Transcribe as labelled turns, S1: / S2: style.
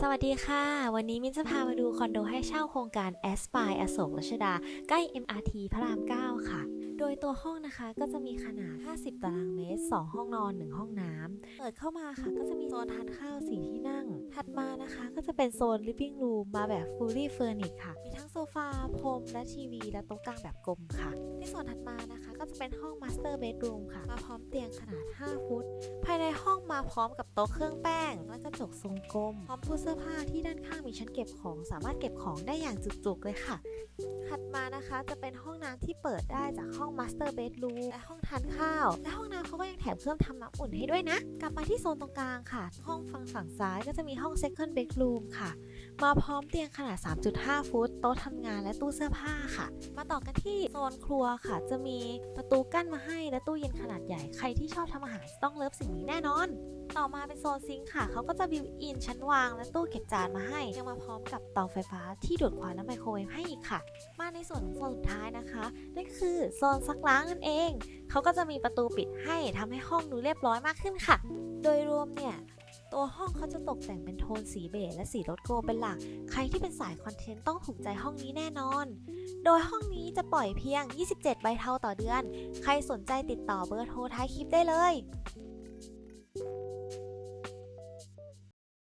S1: สวัสดีค่ะ วันนี้มินจะพามาดูคอนโดให้เช่าโครงการ a s p i r e อโศกรัชดา ใกล้ MRT พระราม 9 ค่ะ โดยตัวห้องนะคะก็จะมีขนาด 50 ตารางเมตร 2 ห้องนอน 1 ห้องน้ำ เปิดเข้ามาค่ะ ก็จะมีโซนทานข้าว 4 ที่นั่ง ถัดมานะคะก็จะเป็นโซน living room มาแบบ fully furnished ค่ะ มีทั้งโซฟาพรมและทีวี และโต๊ะกลางแบบกลมค่ะ ในส่วนถัดมานะคะก็จะเป็นห้อง master bedroom ค่ะ มาพร้อมเตียงขนาด 5 ฟุต ในห้องมาพร้อมกับโต๊ะเครื่องแป้ง และกระจกทรงกลม พร้อมตู้เสื้อผ้าที่ด้านข้างมีชั้นเก็บของ สามารถเก็บของได้อย่างจุกๆเลยค่ะ ถัดมานะคะจะเป็นห้องน้ำที่เปิดได้จากห้อง Master Bedroom และห้องทานข้าว และห้องน้ำเขาก็ยังแถมเครื่องทำน้ำอุ่นให้ด้วยนะ กลับมาที่โซนตรงกลางค่ะ ห้องฝั่งฝั่งซ้ายก็จะมีห้อง Second Bedroom ค่ะ มาพร้อมเตียงขนาด 3.5 ฟุต โต๊ะทำงานและตู้เสื้อผ้าค่ะ มาต่อกันที่โซนครัวค่ะ จะมีประตูกั้นมาให้และตู้เย็นขนาดใหญ่ ใครที่ชอบทำอาหารต้องเลิฟสิ่งนี้แน่นอน ต่อมาเป็นโซนซิงค์ค่ะ เขาก็จะบิวอินชั้นวางและตู้เก็บจานมาให้ ยังมาพร้อมกับเตาไฟฟ้าที่ดูดควันและไมโครเวฟให้อีกค่ะ มาในส่วนของโซนสุดท้ายนะคะนั่นก็คือโซนซักล้างนั่นเอง เขาก็จะมีประตูปิดให้ทำให้ห้องดูเรียบร้อยมากขึ้นค่ะ โดยรวมเนี่ยตัว ห้องเขาจะตกแต่งเป็นโทนสีเบจและสีรถโกเป็นหลัก ใครที่เป็นสายคอนเทนต์ต้องถูกใจห้องนี้แน่นอน โดยห้องนี้จะปล่อยเพียง 27 ใบเทาต่อเดือน ใครสนใจติดต่อเบอร์โทรท้ายคลิปได้เลย